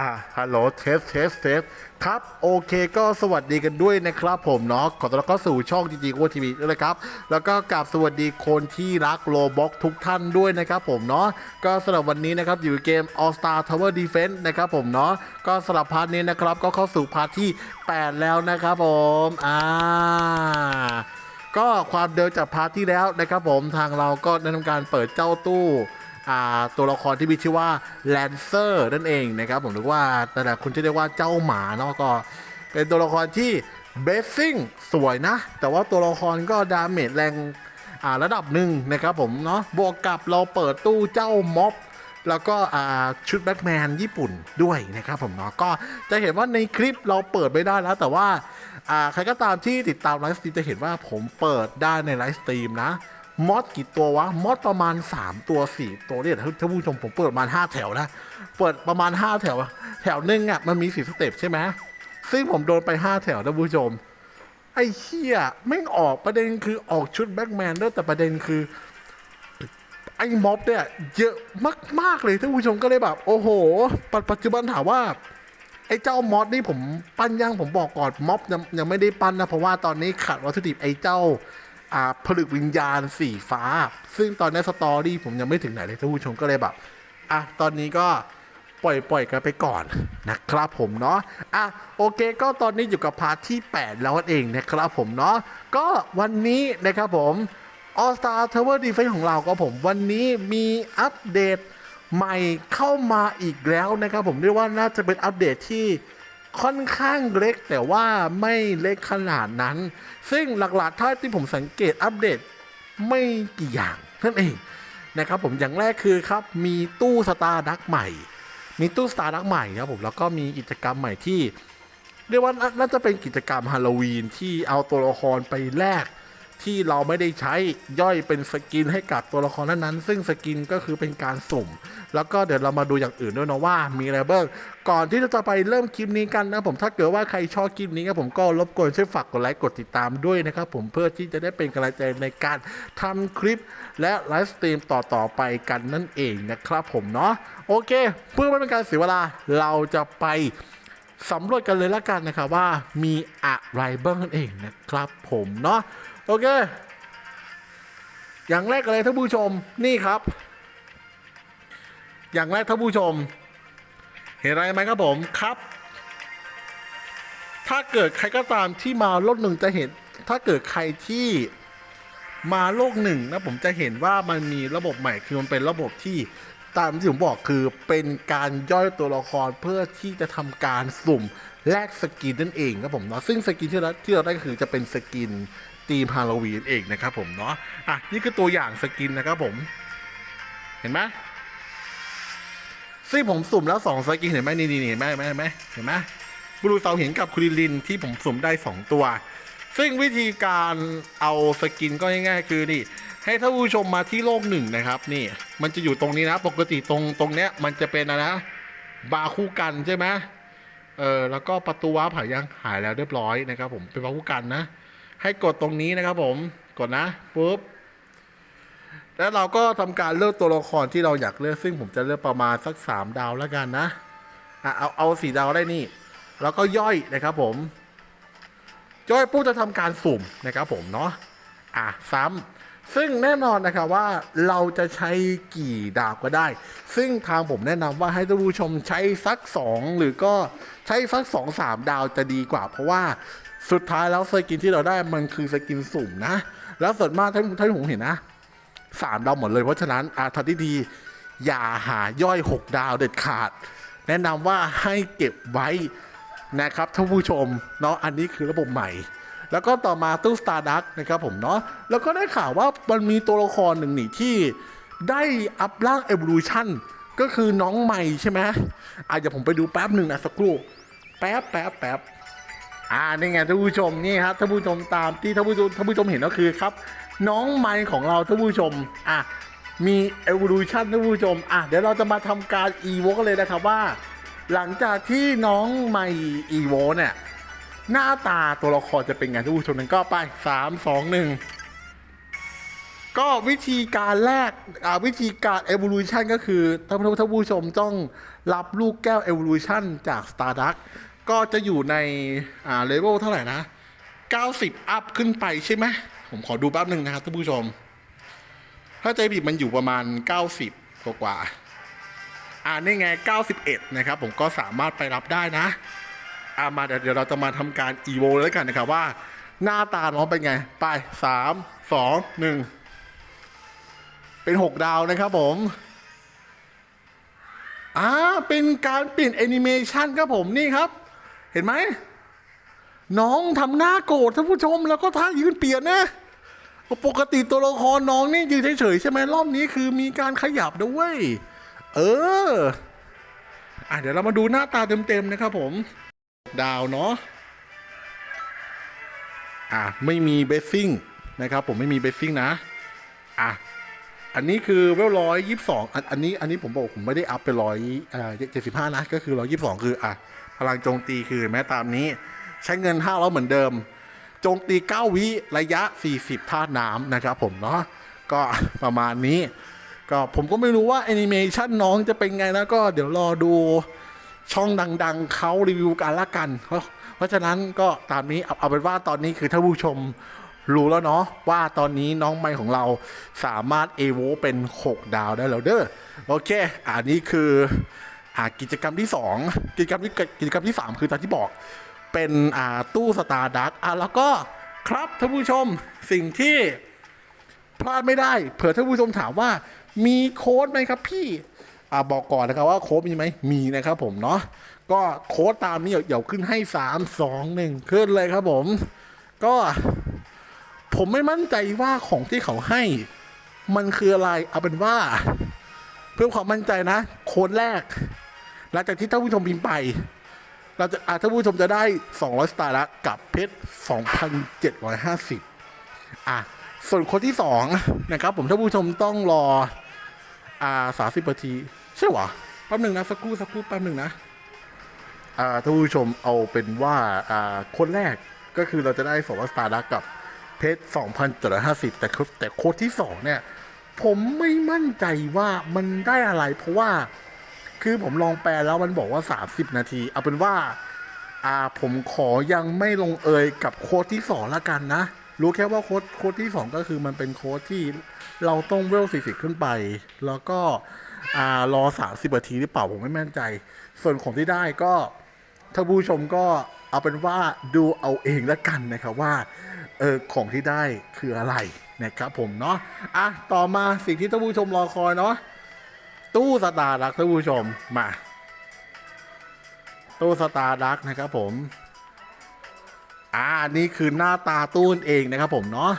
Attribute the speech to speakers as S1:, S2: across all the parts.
S1: อ่าฮัลโหลเทสเทสเทสครับโอเคก็สวัสดีกันด้วยนะครับผมเนาะขอต้อนรับเข้าสู่ช่องจริงๆโอทีวีด้วยนะครับ แล้วก็กราบสวัสดีคนที่รักโลบ็อกทุกท่านด้วยนะครับผมเนาะก็สำหรับวันนี้นะครับอยู่เกม All Star Tower Defense นะครับผมเนาะก็สำหรับพาร์ทนี้นะครับก็เข้าสู่พาร์ทที่ 8 แล้วนะครับผมอ่าก็ความเดิมจากพาร์ทที่แล้วนะครับผมทางเราก็ได้ทำการเปิดเจ้าตู้ ตัวละครที่มีชื่อว่าแลนเซอร์นั่นเองนะครับผมหรือว่าแต่ละคุณจะเรียกว่าเจ้าหมาเนาะก็เป็นตัวละครที่เบสซิ่งสวยนะ แต่ว่าตัวละครก็ดาเมจแรงระดับหนึ่งนะครับผมเนาะบวกกับเราเปิดตู้เจ้าม็อบแล้วก็ชุดแบ็กแมนญี่ปุ่นด้วยนะครับผมเนาะก็จะเห็นว่าในคลิปเราเปิดไม่ได้แล้ว แต่ว่าใครก็ตามที่ติดตามไลฟ์สตรีมจะเห็นว่าผมเปิดได้ในไลฟ์สตรีมนะ มอดกี่ตัววะ มอดประมาณ 3 ตัว 4 ตัวเนี่ยถ้านผู้ชมผมเปิดประมาณ 5 แถวนะ เปิดประมาณ 5 แถว แถวหนึงอะมันมี4สเต็ปใช่ไหมซึ่งผมโดนไป 5 แถวนผู้ชม ไอ้เหี้ยไม่ออกประเด็นคือออกชุดแบ็กแมนด้วยแต่ประเด็นคือ ไอ้ม็อบเนี่ยเยอะมาก ๆ เลยท่านผู้ชมก็เลยแบบ โอ้โห ปัจจุบันถามว่าไอ้เจ้ามอสนี่ผมปั้นยังผมบอกก่อนม็อบยังยังไม่ได้ปั้นนะ เพราะว่าตอนนี้ขาดวัตถุดิบไอ้เจ้า ผลึกวิญญาณสีฟ้า ซึ่งตอนนี้สตอรี่ผมยังไม่ถึงไหนเลยท่านผู้ชมก็เลยแบบอะตอนนี้ก็ปล่อยปล่อยกันไปก่อนนะครับผมเนาะอะโอเค ก็ตอนนี้อยู่กับพาร์ทที่ 8 แล้วเองนะครับผมเนาะก็วันนี้นะครับผม All Star Tower Defense ของเราก็ผมวันนี้มีอัปเดตใหม่เข้ามาอีกแล้วนะครับผมเรียกว่าน่าจะเป็นอัปเดตที่ ค่อนข้างเล็กแต่ว่าไม่เล็กขนาดนั้น ซึ่งหลักๆท่าที่ผมสังเกตอัปเดตไม่กี่อย่างนั่นเองนะครับผมอย่างแรกคือครับมีตู้สตาร์ดักใหม่ มีตู้สตาร์ดักใหม่นะครับผมแล้วก็มีกิจกรรมใหม่ที่ เรียกว่าน่าจะเป็นกิจกรรมฮาโลวีนที่เอาตัวละครไปแลก ที่เราไม่ได้ใช้ย่อยเป็นสกินให้กับตัวละครนั้นๆซึ่งสกินก็คือเป็นการสุ่ม แล้วก็เดี๋ยวเรามาดูอย่างอื่นด้วยนะว่ามีอะไรบ้างก่อนที่เราจะไปเริ่มคลิปนี้กันนะผมถ้าเกิดว่าใครชอบคลิปนี้ครับผมก็รบกวนช่วยฝากกดไลค์กดติดตามด้วยนะครับผมเพื่อที่จะได้เป็นกำลังใจในการทำคลิป และไลฟ์สตรีมต่อๆไปกันนั่นเองนะครับผมเนาะโอเค เพื่อไม่เป็นการเสียเวลาเราจะไปสำรวจกันเลยละกันนะครับว่ามีอะไรบ้างนั่นเองนะครับผมเนาะ โอเค อย่างแรกเลยท่านผู้ชมนี่ครับ อย่างแรกท่านผู้ชม เห็นอะไรไหมครับผมครับ ถ้าเกิดใครก็ตามที่มาโลกหนึ่งจะเห็น ถ้าเกิดใครที่มาโลกหนึ่งนะผมจะเห็นว่ามันมีระบบใหม่คือมันเป็นระบบที่ตามที่ผมบอกคือเป็นการย่อยตัวละครเพื่อที่จะทำการสุ่มแลกสกินนั่นเองครับผมเนาะซึ่งสกินที่เราที่เราได้ก็คือจะเป็นสกิน ทีมฮาโลวีนเองนะครับผมเนาะอะนี่คือตัวอย่างสกินนะครับผม เห็นไหมซึ่งผมสุ่มแล้วสองสกินเห็นไหมนี่นี่นี่เห็นไหมเห็นไหมเห็นไหมเห็นไหมบลูเซาเห็นกับคุริลินที่ผมสุ่มได้สองตัว ซึ่งวิธีการเอาสกินก็ง่ายๆคือนี่ให้ท่านผู้ชมมาที่โลกหนึ่งนะครับ นี่ มันจะอยู่ตรงนี้นะ ปกติตรงตรงเนี้ย มันจะเป็นอะไรนะบาร์คู่กันใช่ไหมเออแล้วก็ประตูว้าร์ปหายยังหายแล้วเรียบร้อยนะครับ ผมเป็นบาร์คู่กันนะ ให้กดตรงนี้นะครับผมกดนะปุ๊บแล้วเราก็ทำการเลือกตัวละครที่เราอยากเลือกซึ่งผมจะเลือกประมาณสักสามดาวแล้วกันนะอะเอาเอาสี่ดาวได้นี่ แล้วก็ย่อยนะครับผมย่อยปุ๊บจะทำการสุ่มนะครับผมเนาะอะซ้ำซึ่งแน่นอนนะครับว่าเราจะใช้กี่ดาวก็ได้ ซึ่งทางผมแนะนำว่าให้ท่านผู้ชมใช้สักสองหรือก็ใช้สักสองสามดาวจะดีกว่า เพราะว่า สุดท้ายแล้วสกินที่เราได้มันคือสกินสุ่มนะ แล้วส่วนมากท่านท่านผมเห็นนะสามดาวหมดเลย เพราะฉะนั้นอาทันที่ดีอย่าหาย่อย 6 ดาวเด็ดขาด แนะนำว่าให้เก็บไว้นะครับท่านผู้ชมเนาะอันนี้คือระบบใหม่ แล้วก็ต่อมาตู้ Star d u c k นะครับผมเนาะแล้วก็ได้ข่าวว่ามันมีตัวละครหนึ่งนี่ที่ได้อัพร่าง Evolution ก็คือน้องใหม่ใช่ไหมอะเดี๋ยวผมไปดูแป๊บหนึ่งนะสักครู่ แป๊บแป๊บแป๊บ อ่านี่ไงท่านผู้ชมนี่ครับท่านผู้ชมตามที่ท่านผู้ชมท่านผู้ชมเห็นก็คือครับ น้องไม้ของเราท่านผู้ชมอะมี evolution ท่านผู้ชมอะเดี๋ยวเราจะมาทำการ evo กันเลยนะครับว่า หลังจากที่น้องไม้ evo เนี่ยหน้าตาตัวละครจะเป็นไงท่านผู้ชมนั้นก็ไปสามสองหนึ่งก็วิธีการแรกอ่าวิธีการ evolution ก็คือท่านผู้ท่านผู้ชมต้องรับลูกแก้ว evolution จาก Starduck ก็จะอยู่ในอ่าเลเวลเท่าไหร่นะ 90 อัพขึ้นไปใช่ไหมผมขอดูแป๊บหนึ่งนะครับท่านผู้ชม ถ้าใจผิดมันอยู่ประมาณ 90 กว่ากว่าอ่านี่ไง 91 นะครับ ผมก็สามารถไปรับได้นะอ่ามาเดี๋ยวเราจะมาทำการ evo เลยแล้วกันนะครับว่า หน้าตาน้องเป็นไง ไป 3 2 1 เป็น 6 ดาวนะครับผมอ่าเป็นการเปลี่ยนแอนิเมชันครับผมนี่ครับ เห็นไหมน้องทำหน้าโกรธท่านผู้ชม แล้วก็ท่ายืนเปลี่ยนนะปกติตัวละครน้องนี่ยืนเฉยๆใช่ไหมรอบนี้คือมีการขยับด้วย เอออะเดี๋ยวเรามาดูหน้าตาเต็มๆนะครับผม ดาวเนาะอะไม่มีเบสซิ่งนะครับผมไม่มีเบสซิ่งนะอะอันนี้คือเวลร้อยยี่สิบสองอันนี้อันนี้ผมบอกผมไม่ได้อัพไปร้อยเจ็ดสิบห้านะก็คือร้อยยี่สิบสองคืออะ พลังโจมตีคือแม้ตามนี้ ใช้เงินห้าร้อยเหมือนเดิม โจมตี 9 วิระยะ 40ท่าน้ำนะครับผมเนาะก็ประมาณนี้ ก็ผมก็ไม่รู้ว่าแอนิเมชันน้องจะเป็นไงนะก็เดี๋ยวรอดูช่องดังๆเขารีวิวกันละกัน เพราะฉะนั้นก็ตามนี้เอาเอาเป็นว่าตอนนี้คือท่านผู้ชมรู้แล้วเนาะว่าตอนนี้น้องไม้ของเราสามารถเอโวเป็น 6 ดาวได้แล้วเด้อโอเค อันนี้คือ อ่ากิจกรรมที่ 2 กิจกรรมที่กิจกรรมที่ 3 คือตามที่บอกเป็นอ่าตู้สตาร์ดักอะแล้วก็ครับท่านผู้ชมสิ่งที่พลาดไม่ได้เผื่อท่านผู้ชมถามว่ามีโค้ดไหมครับพี่อ่าบอกก่อนนะครับว่าโค้ดมีไหมมีนะครับผมเนาะก็โค้ดตามนี้เดี๋ยวขึ้นให้ 3 2 1 ขึ้นเลยครับผม ก็ผมไม่มั่นใจว่าของที่เขาให้ มันคืออะไรเอาเป็นว่า เพื่อความมั่นใจนะ โค้ดแรก หลังจากที่ท่านผู้ชมพิมพ์ไป เราจะอาท่านผู้ชมจะได้ 200 สตาร์ละกับเพชร 2,750 อะ ส่วนคนที่ 2 นะครับ ผมท่านผู้ชมต้องรอ อ่า30นาที ใช่หวะแป๊บหนึ่งนะ สักครู่สักครู่แป๊บหนึ่งนะ อ่าท่านผู้ชมเอาเป็นว่า อ่า คนแรกก็คือเราจะได้200สตาร์ละกับเพชร 2,750 แต่คือแต่โค้ดที่ 2 เนี่ย ผมไม่มั่นใจว่ามันได้อะไรเพราะว่า คือผมลองแปลแล้วมันบอกว่า 30 นาที เอาเป็นว่า อ่าผมขอยังไม่ลงเอยกับโค้ดที่สองละกันนะ รู้แค่ว่าโค้ดโค้ดที่สองก็คือมันเป็นโค้ดที่เราต้องเวล40 ขึ้นไป แล้วก็อ่ารอ 30 นาทีหรือเปล่าผมไม่แน่ใจ ส่วนของที่ได้ก็ท่านผู้ชมก็เอาเป็นว่าดูเอาเองละกันนะครับว่าเออของที่ได้คืออะไรนะครับผมเนาะอะต่อมาสิ่งที่ท่านผู้ชมรอคอยเนาะ ตู้สตาร์ดักท่านผู้ชมมาตู้สตาร์ดักนะครับผมอ่านี่คือหน้าตาตู้เองนะครับผมเนาะ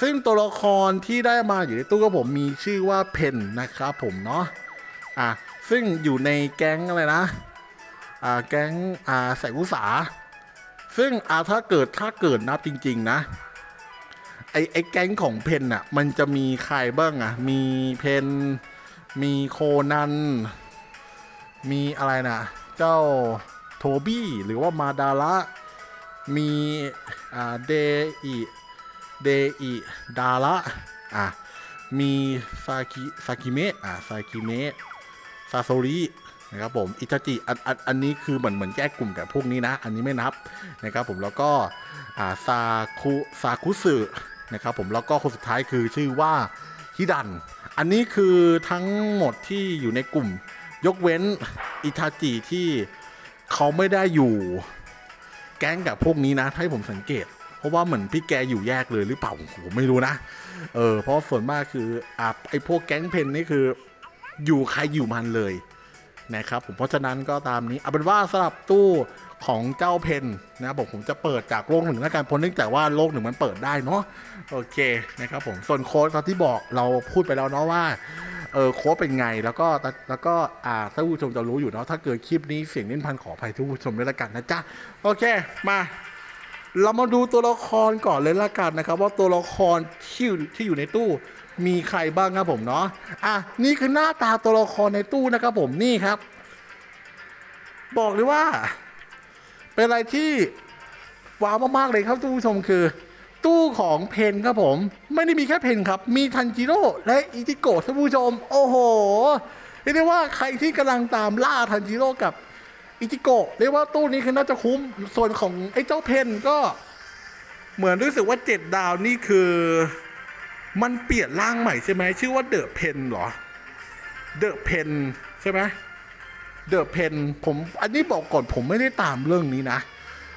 S1: ซึ่งตัวละครที่ได้มาอยู่ในตู้กับผมมีชื่อว่าเพนนะครับผมเนาะอะซึ่งอยู่ในแก๊งอะไรนะอ่าแก๊งอ่าแสงอุสาซึ่งอ่าถ้าเกิดถ้าเกิดนับจริง ๆ นะไอไอแก๊งของเพนอะมันจะมีใครบ้างอะมีเพน มีโคนัน มีอะไรนะเจ้าโทบี้ หรือว่ามาดาระมีอ่าเดอิเดอิดาระอะมีซากิซากิเมะอะซากิเมะซาโซรินะครับผมอิตาจิอันอันอันนี้คือเหมือนเหมือนแยกกลุ่มกับพวกนี้นะ อันนี้ไม่นับนะครับผมแล้วก็อ่าซาคุซาคุสึนะครับผมแล้วก็คนสุดท้ายคือชื่อว่าฮิดัน อันนี้คือทั้งหมดที่อยู่ในกลุ่ม ยกเว้นอิทาจิที่เขาไม่ได้อยู่แก๊งกับพวกนี้นะถ้าให้ผมสังเกต เพราะว่าเหมือนพี่แกอยู่แยกเลยหรือเปล่าผมไม่รู้นะเออเพราะส่วนมากคืออะไอ้พวกแก๊งเพนนี่คือ อยู่ใครอยู่มันเลย นะครับผมเพราะฉะนั้นก็ตามนี้เอาเป็นว่าสำหรับตู้ของเจ้าเพนนะครับผมผมจะเปิดจากโลกหนึ่งแล้วกันเพราะเนื่องจากว่าโลกหนึ่งมันเปิดได้เนาะโอเคนะครับผมส่วนโค้ดตอนที่บอกเราพูดไปแล้วเนาะว่าเออโค้ดเป็นไงแล้วก็แล้วก็อ่าท่านผู้ชมจะรู้อยู่เนาะถ้าเกิดคลิปนี้เสียงเล่นพันขออภัยท่านผู้ชมด้วยละกันนะจ๊ะโอเคมาเรามาดูตัวละครก่อนเลยละกันนะครับ ว่าตัวละครที่อยู่ที่อยู่ในตู้ มีใครบ้างครับผมเนาะอะนี่คือหน้าตาตัวละครในตู้นะครับผมนี่ครับ บอกเลยว่า เป็นอะไรที่ว้าวมากๆเลยครับท่านผู้ชมคือ ตู้ของเพนครับผม ไม่ได้มีแค่เพนครับ มีทันจิโร่และอิจิโกะท่านผู้ชม โอ้โหเรียกได้ว่าใครที่กำลังตามล่าทันจิโร่กับอิจิโกะเรียกว่าตู้นี้คือน่าจะคุ้มส่วนของไอ้เจ้าเพนก็ เหมือนรู้สึกว่าเจ็ดดาวนี่คือ มันเปลี่ยนร่างใหม่ใช่ไหมชื่อว่าเดอะเพนเหรอเดอะเพนใช่ไหมเดอะเพนผมอันนี้บอกก่อนผมไม่ได้ตามเรื่องนี้นะ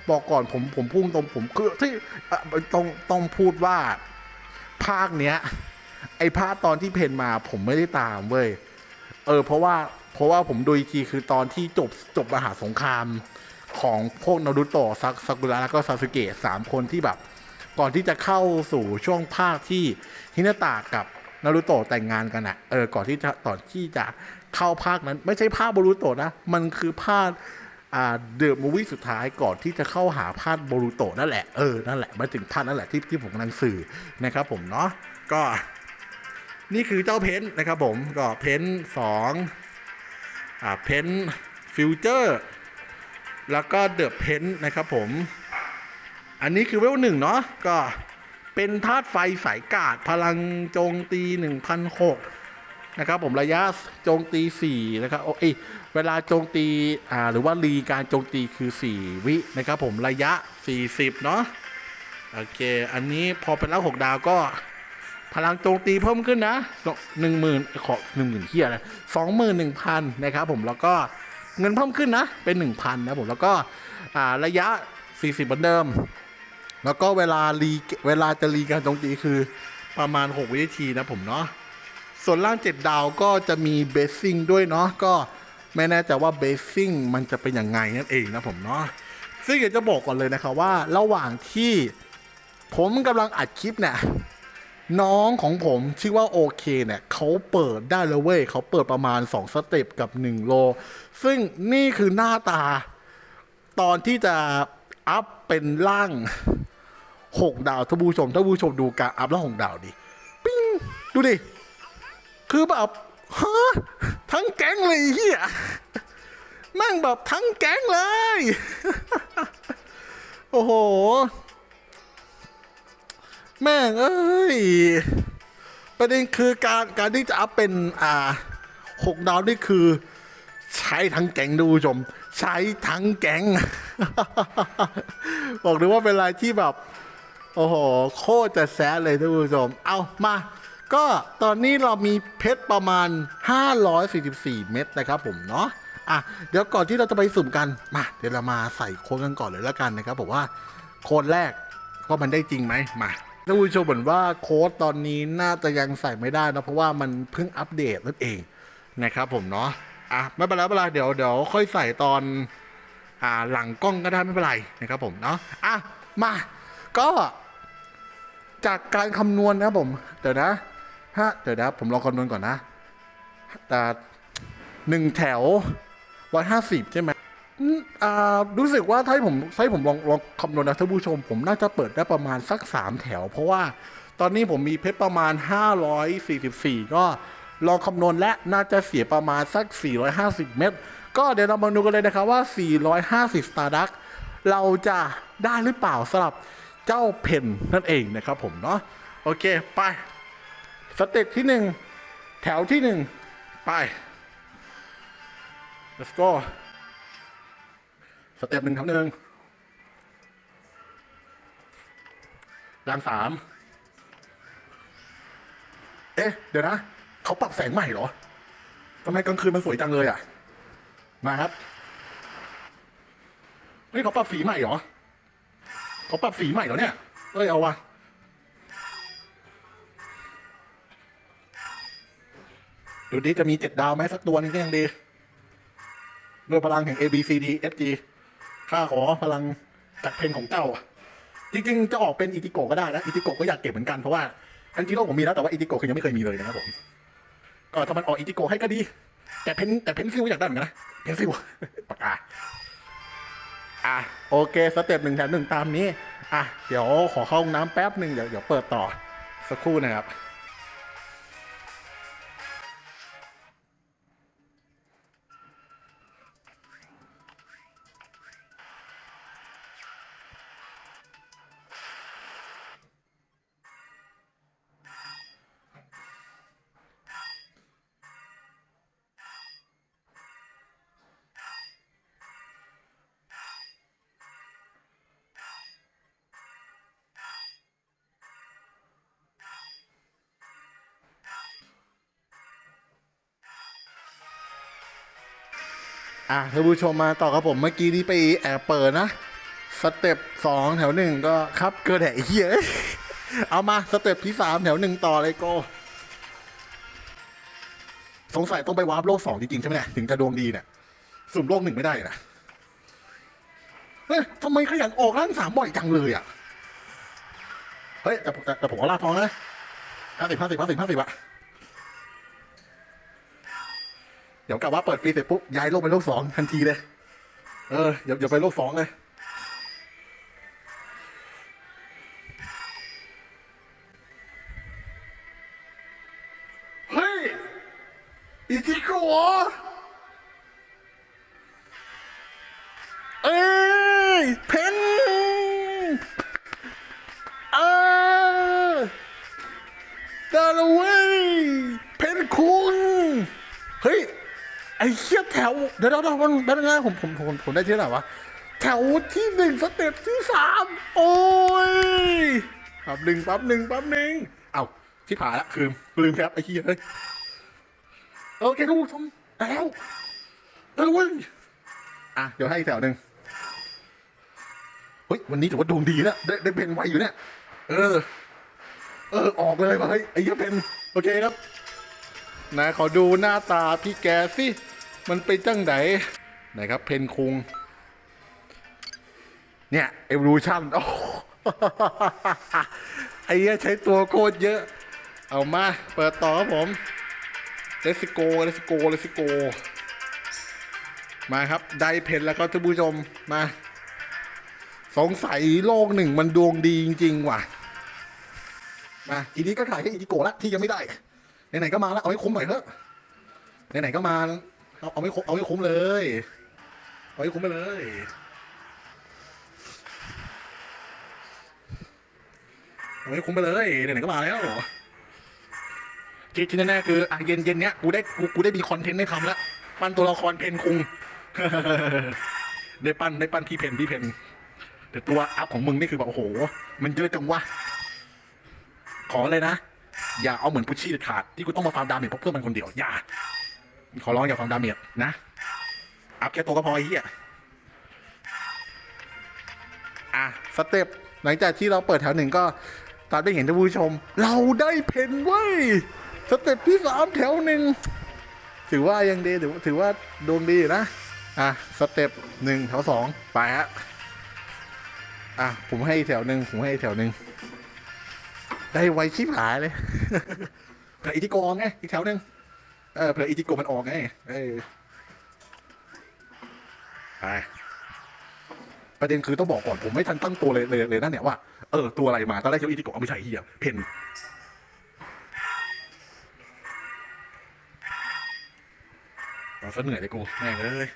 S1: บอกก่อนผมผมพุ่งตรงผมคือที่ต้องต้องพูดว่าภาคเนี้ย ไอภาคตอนที่เพนมา ผมไม่ได้ตามเว้ยเออ เพราะว่าเพราะว่าผมดูอีกทีคือตอนที่จบจบมหาสงครามของพวกนารูโตะซาซากุระแล้วก็ซาสึเกะสามคนที่แบบ ก่อนที่จะเข้าสู่ช่วงภาคที่ ฮินาตะกับนารูโตะแต่งงานกันอะเออก่อนที่จะก่อนที่จะเข้าภาคนั้น ไม่ใช่ภาคบรูโตะนะ มันคือภาคอ่าเดอะมูวี่สุดท้ายก่อนที่จะเข้าหาภาคบรูโตะนั่นแหละเออนั่นแหละมาถึงภาคนั่นแหละที่ที่ผมกำลังสื่อนะครับ ผมเนาะก็นี่คือเจ้าเพนท์นะครับผมก็เพนท์สองอ่าเพนท์ฟิวเจอร์แล้วก็เดอะเพนท์นะครับผม อันนี้คือเวลหนึ่งเนาะก็ เป็นธาตุไฟสายกาดพลังโจมตี1,006นะครับผมระยะโจมตี4นะครับโอ้ยเวลาโจมตีอ่าหรือว่ารีการโจมตีคือ 4 วินะครับผมระยะ 40 เนาะโอเค อันนี้พอเป็นแล้ว6ดาวก็พลังโจมตีเพิ่มขึ้นนะหนึ่งหมื่นขอหนึ่งหมื่นเที่ยนะสองหมื่นหนึ่งพันนะครับผมแล้วก็เงินเพิ่มขึ้นนะ เป็นหนึ่งพันนะผมแล้วก็อ่าระยะ40เหมือนเดิม แล้วก็เวลารีเวลาจะรีการโจมตีคือประมาณ 6 วินาทีนะผมเนาะส่วนล่าง 7 ดาวก็จะมีเบสซิ่งด้วยเนาะก็ไม่แน่ใจว่าเบสซิ่งมันจะเป็นยังไงนั่นเองนะผมเนาะซึ่งอยากจะบอกก่อนเลยนะครับว่าระหว่างที่ผมกำลังอัดคลิปเนี่ยน้องของผมชื่อว่าโอเคเนี่ยเขาเปิดได้เลยเว้ยเขาเปิดประมาณ 2 สเต็ปกับ 1 โล ซึ่งนี่คือหน้าตา ตอนที่จะอัพเป็นร่าง 6ดาวท่านผู้ชมท่านผู้ชมดูการอัพร่าง6ดาวดิปิ้งดูดิ คือแบบฮะทั้งแก๊งเลยเฮียแม่งแบบทั้งแก๊งเลย โอ้โห แม่งเอ้ย ประเด็นคือการการที่จะอัพเป็นอ่าหกดาวนี่คือ ใช้ทั้งแก๊งดูผู้ชม ใช้ทั้งแก๊ง บอกเลยว่าเป็นอะไรที่แบบ โอ้โห โคตรจะแซดเลยท่านผู้ชม เอามา ก็ตอนนี้เรามีเพชรประมาณ 544 เม็ดนะครับผมเนาะอะเดี๋ยวก่อนที่เราจะไปสุ่มกัน มา เดี๋ยวเรามาใส่โค้ดกันก่อนเลยแล้วกันนะครับผมว่าโค้ดแรกว่ามันได้จริงไหมมาท่านผู้ชมเหมือนว่าโค้ดตอนนี้น่าจะยังใส่ไม่ได้นะเพราะว่ามันเพิ่งอัปเดตนั่นเองนะครับผมเนาะอะไม่เป็นไรไม่เป็นไรเดี๋ยวเดี๋ยวค่อยใส่ตอนอ่าหลังกล้องก็ได้ไม่เป็นไรนะครับผมเนาะอะมาก็ จากการคำนวณนะครับผม เดี๋ยวนะฮะเดี๋ยวนะผมลองคำนวณก่อนนะแต่หนึ่งแถวร้อยห้าสิบใช่ไหมอ่ารู้สึกว่าถ้าผมถ้าให้ผมลองลองคำนวณนะท่านผู้ชม ผมน่าจะเปิดได้ประมาณสักสามแถว เพราะว่าตอนนี้ผมมีเพชรประมาณห้าร้อยสี่สิบสี่ก็ลองคำนวณและน่าจะเสียประมาณสัก 450 เม็ดก็เดี๋ยวเรามาดูกันเลยนะครับว่า 450สตาร์ดักเราจะได้หรือเปล่าสำหรับ เจ้าเพนนั่นเองนะครับผมเนาะโอเคไปสเต็ปที่หนึ่งแถวที่หนึ่งไป let's go สเต็ปหนึ่งแถวหนึ่งดังสามเอ๊ะ เดี๋ยวนะ เขาปรับแสงใหม่เหรอทำไมกลางคืนมันสวยจังเลยอะ มาครับ เฮ้ยเขาปรับสีใหม่เหรอ เขาปรับสีใหม่เหรอเนี่ยเอ้ยเอาวะดูดิจะมีเจ็ดดาวไหมสักตัวนึงก็ยังดีด้วยพลังแห่ง A B C D F G ข้าขอพลังจากเพลงของเจ้า จริง ๆ จะออกเป็นอิติโกก็ได้นะอิติโกก็อยากเก็บเหมือนกันเพราะว่าอันจิโร่ผมมีแล้วแต่ว่าอิติโกคือยังไม่เคยมีเลยนะครับผมก็ถ้ามันออกอิติโกให้ก็ดี แต่เพนแต่เพนซิลอยากได้เหมือนกันนะเพนซิลปากกา อะโอเคสเต็ปหนึ่งแถมหนึ่งตามนี้อะเดี๋ยวขอเข้าห้องน้ำแป๊บหนึ่งเดี๋ยวเดี๋ยวเปิดต่อสักครู่นะครับ ท่านผู้ชมมาต่อครับผมเมื่อกี้นี้ไปแอบเปิดนะ สเต็ปสองแถวหนึ่งก็ครับเกิดแหเหี้ยเอามาสเต็ปที่สามแถวหนึ่งต่อเลยโก็สงสัยต้องไปวาร์ปโลกสองจริงๆใช่ไหมเนี่ยถึงจะดวงดีเนี่ยสุ่มโลกหนึ่งไม่ได้นะเฮ้ยทำไมขยันออกร่างสามบ่อยจังเลยอะ เฮ้ยแต่แต่แต่ผมเอาลาดทองนะห้าสิบห้าสิบห้าสิบห้าสิบอะ เดี๋ยวกลับว่าเปิดฟรีเสร็จปุ๊บย้ายโลกไปโลกสองทันทีเลย เออเดี๋ยวเดี๋ยวไปโลกสองเลย ไอ้เชี่ยแถวเดี๋ยวเดี๋ยวเดี๋ยวมันเป็นยังไงผมผมผมผมได้ที่ไหนวะแถวที่หนึ่งสเต็ปที่สามโอ้ยปั๊บหนึ่งปั๊บหนึ่งปั๊บหนึ่งเอ้าที่ผ่านละคืมลืมครับไอ้เหี้ยเฮ้ยโอเคทุกผู้ชมแล้วได้แล้วเว้ยอะเดี๋ยวให้อีกแถวหนึ่งเฮ้ยวันนี้ถือว่าดวงดีนะได้ได้เป็นไวอยู่เนี่ยเออ เออออกเลยว่ะเฮ้ยไอ้เหี้ยเป็นโอเคครับนะขอดูหน้าตาพี่แกสิ มันเป็นจังไหนไหนครับ เพนคุง เนี่ย evolution โอ้ไอ้เหี้ยใช้ตัวโคตรเยอะ เอามา เปิดต่อครับผมเลสโกเลสโกเลสโก มาครับ ได้เพนแล้วก็ท่านผู้ชมมา สงสัยโลกหนึ่งมันดวงดีจริง ๆ ว่ะ มาทีนี้ก็ขายแค่อีทิโกะละที่ยังไม่ได้ ไหนๆก็มาแล้ว เอาให้คุ้มหน่อยเถอะ ไหนๆก็มา เอาเอาไม่คุ้มเอาให้คุ้มเลย เอาให้คุ้มไปเลย เอาให้คุ้มไปเลยไหนๆก็มาแล้วที่ที่แน่ๆคืออะเย็นเย็นๆเนี้ยกูได้กูกูได้มีคอนเทนต์ได้ทำแล้วปั้นตัวละครเพนคุงได้ปั้นได้ปั้นพี่เพนพี่เพนแต่ตัวอัพของมึงนี่คือแบบโอ้โห มันเยอะจังวะขอเลยนะ อย่าเอาเหมือนพุชชี่เด็ดขาดที่กูต้องมาฟาร์มดาเมจเพราะเพื่อนมันคนเดียวอย่า ขอร้องอย่าฟาร์มดาเมจนะ อัพแค่ตัวก็พอไอ้เหี้ยอะสเต็ปหลังจากที่เราเปิดแถวหนึ่งก็ตามได้เห็นท่านผู้ชม เราได้เพนเว้สเต็ปที่สามแถวหนึ่งถือว่ายังดีถือถือว่าดวงดีนะ อะสเต็ปหนึ่งแถวสองไปฮะอะผมให้แถวหนึ่งผมให้แถวหนึ่งได้ไวชิบหายเลยเผื่ออิติกออกไงอีกแถวหนึ่ง เออเผื่ออิติโกมันออกไงเออไปประเด็นคือต้องบอกก่อนผมไม่ทันตั้งตัวเลยเลยเลยนั่นเนี่ยว่าเออตัวอะไรมาตอนแรกคิดว่าอิติโกะไม่ใช่เฮียเพนเราซะเหนื่อยเลยกูแม่งเอ้ย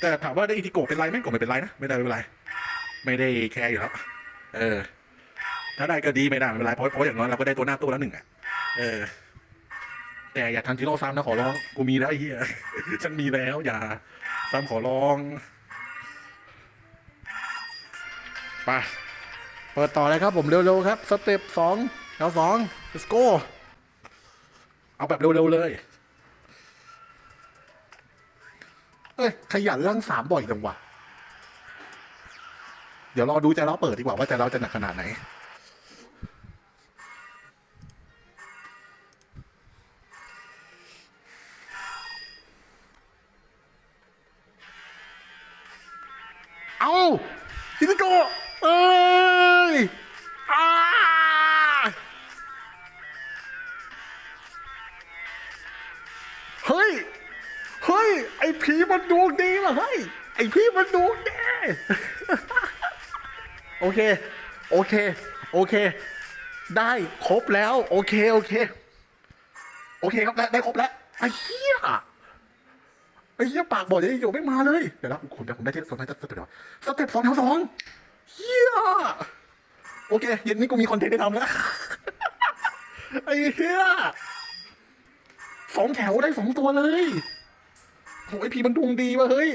S1: แต่ถามว่าได้อิติโกเป็นไรไหมก็ไม่เป็นไรนะไม่ได้ไม่เป็นไร ไม่ได้แคร์อยู่แล้วเออ ถ้าได้ก็ดีไม่ได้ไม่เป็นไรเพราะเพราะอย่างน้อยเราก็ได้ตัวหน้าตู้แล้วหนึ่งอะเออ แต่อย่าทันจิโร่ซ้ำนะขอร้อง กูมีแล้วไอ้เหี้ยฉันมีแล้ว อย่าซ้ำขอร้องไปเปิดต่อเลยครับผมเร็วๆครับ สเต็ปสองแถวสอง let's go เอาแบบเร็วๆเลย เอ้ย ขยันร่างสามบ่อยจังวะเดี๋ยวรอดูใจเราเปิดดีกว่าว่าใจเราจะหนักขนาดไหน เอาฮิติโกะเอ้ยอ้าเฮ้ย เฮ้ย ไอ้ผีมันดวงดีว่ะเฮ้ย ไอ้ผีมันดวงดี โอเค โอเค โอเค ได้ครบแล้ว โอเค โอเค โอเคครับได้ได้ครบแล้วไอ้เหี้ย ไอ้เหี้ยปากบอกจะอยู่ไม่มาเลย เดี๋ยวนะผมเดี๋ยวผมได้ที่สองได้สเต็ปเดียวสเต็ปสองแถวสองเหี้ยโอเคเย็นนี้กูมีคอนเทนต์ได้ทำแล้วไอ้เหี้ยสองแถวได้สองตัวเลยโอ้ยพีมันดวงดีว่ะเฮ้ย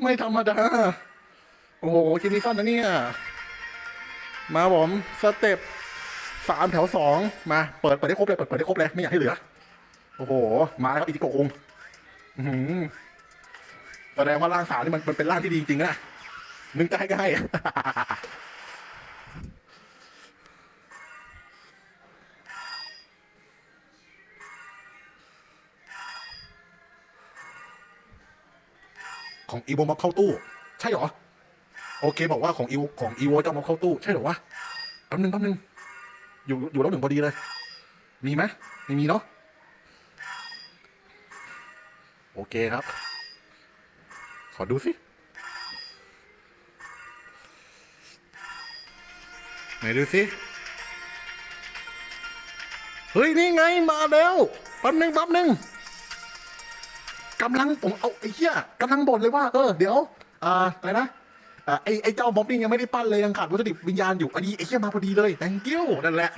S1: ไม่ธรรมดา โอ้โหคลิปนี้สั้นนะเนี่ย มาผมสเต็ปสามแถวสองมา เปิดเปิดได้ครบเลย เปิดเปิดได้ครบเลย ไม่อยากให้เหลือ โอ้โห มาแล้วครับอิติโกะคุง หือแสดงว่าร่างสาวนี่มันมันเป็นร่างที่ดีจริงๆนะนึกจะให้ก็ให้ของอีโวมาเข้าตู้ ใช่เหรอ โอเค บอกว่าของอีของอีโวจะเอามาเข้าตู้ ใช่เหรอวะแป๊บนึงแป๊บนึงอยู่อยู่แล้วหนึ่งพอดีเลย มีไหมไม่มีเนาะ โอเคครับ ขอดูสิไหนดูสิ เฮ้ย นี่ไงมาแล้วแป๊บนึงแป๊บนึงกำลังผมเอาไอ้เหี้ยกำลังบ่นเลยว่า เออ เดี๋ยว อ่าอะไรนะอ่าไอ้ไอ้เจ้าม็อบนี่ยังไม่ได้ปั้นเลยยังขาดวัตถุดิบวิญญาณอยู่อันนี้ไอ้เหี้ยมาพอดีเลย thank you นั่นแหละ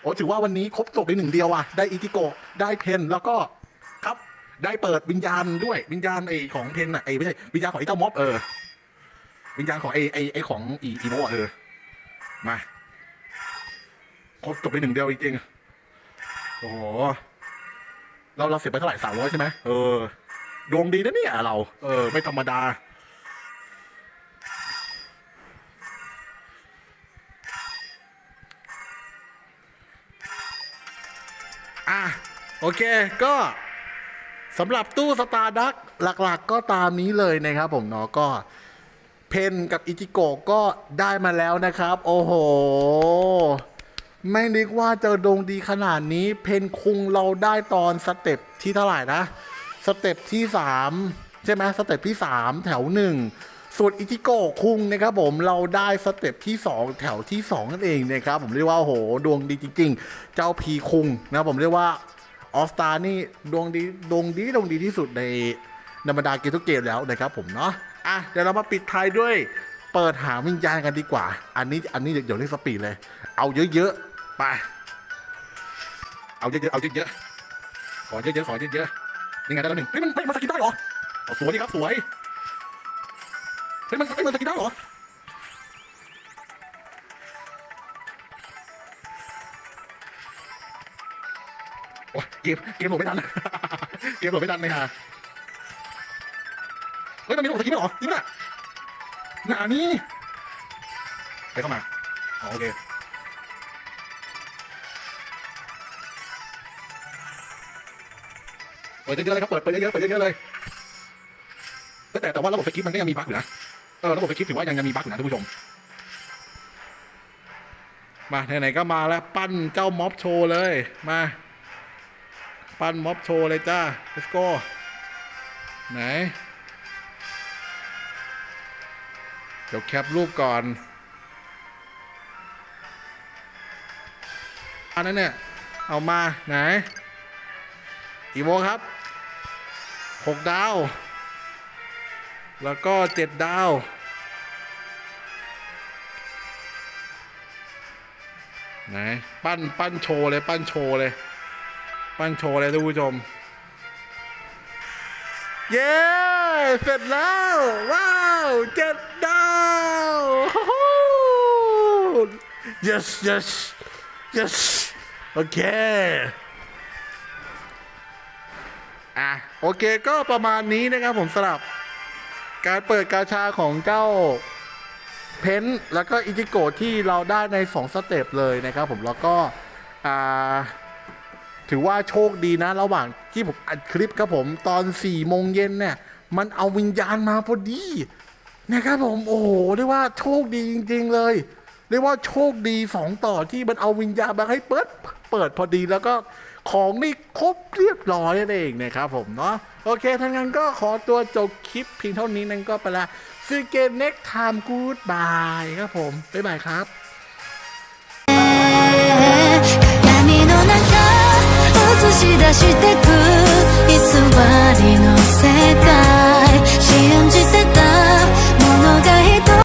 S1: โอ้ถือว่าวันนี้ครบจบในหนึ่งเดียวอะ ได้อิติโกะได้เพนแล้วก็ ได้เปิดวิญญาณด้วยวิญญาณไอของเพนอะไอไม่ใช่วิญญาณของไอเจ้าม็อบเออ วิญญาณของไอไอไอของอีอีโมเออ มาครบจบในหนึ่งเดียวจริงๆโอ้โหเราเราเสียไปเท่าไหร่สามร้อยใช่ไหมเออดวงดีนะเนี่ยเรา เออ ไม่ธรรมดาอะโอเคก็ สำหรับตู้สตาร์ดักหลักๆก็ตามนี้เลยนะครับผมเนาะก็เพนกับอิจิโกก็ได้มาแล้วนะครับ โอ้โห ไม่นึกว่าจะดวงดีขนาดนี้ เพนคุงเราได้ตอนสเต็ปที่เท่าไหร่นะ สเต็ปที่ 3 ใช่ไหมสเต็ปที่ 3 แถว 1 ส่วนอิจิโกะคุงนะครับผมเราได้สเต็ปที่ 2 แถวที่ 2 นั่นเองนะครับ ผมเรียกว่าโอ้โหดวงดีจริง ๆ เจ้าพีคุงนะผมเรียกว่า ออสตานี่ดวงดีดวงดีดวงดีที่สุดในนบรรดาเกมทุกเกมแล้วนะครับผมเนาะอะเดี๋ยวเรามาปิดท้ายด้วยเปิดหาวิญญาณกันดีกว่า อันนี้อันนี้เดี๋ยวเรียกสปีดเลย เอาเยอะๆไปเอาเยอะๆเอาเยอะๆขอเยอะๆขอเยอะๆนี่ไงได้แล้วหนึ่งเฮ้ยมันเฮ้ยมันสกินได้เหรอสวยดีครับสวยเฮ้ยมันเฮ้ยมันสกินได้เหรอ กมเกมโหลดไม่ทันเกมโหลดไม่ทันเลยฮะเฮ้ยมันมีโหลดสกินด้วยเหรอจริงป่ะหนานี่ไปเข้ามาโอเคเปิดเยอะๆเลยครับเปิดเปิดเยอะๆเปิดเยอะๆเลยแต่แต่ว่าระบบสคริปมันก็ยังมีบั๊กอยู่นะเออระบบสคริปถือว่ายังยังมีบั๊กอยู่นะท่านผู้ชมมาไหนๆก็มาแล้วปั้นเจ้าม็อบโชว์เลยมา ปั้นม็อบโชว์เลยจ้า let's go ไหน เดี๋ยวแคปรูปก่อนอันนั้นเนี่ย เอามาไหนกี่โมงครับหกดาว แล้วก็เจ็ดดาวไหนปั้น ปั้นโชว์เลย ปั้นโชว์เลย ปั้นโชว์เลยท่านผู้ชม เย้ เสร็จแล้ว ว้าวเจ็ดดาว yes yes yes โอเคอะโอเคก็ประมาณนี้นะครับผมสำหรับการเปิดกาชาของเจ้าเพนแล้วก็อิจิโกะที่เราได้ใน 2 สเต็ปเลยนะครับผมแล้วก็อ่า ถือว่าโชคดีนะ ระหว่างที่ผมอัดคลิปครับผมตอน4โมงเย็นเนี่ย มันเอาวิญญาณมาพอดีนะครับผมโอ้โหเรียกว่าโชคดีจริง ๆ เลยเรียกว่าโชคดีสองต่อที่มันเอาวิญญาณมาให้เปิดเปิดพอดีแล้วก็ของนี่ครบเรียบร้อยนั่นเองนะครับผมเนาะโอเคทั้างนั้นก็ขอตัวจบคลิปเพียงเท่านี้นั่นก็ไปละซีเกมเน็กไทม์กู๊ดบายครับผมบ๊ายบายครับ
S2: し出してく。偽りの世界。信じてく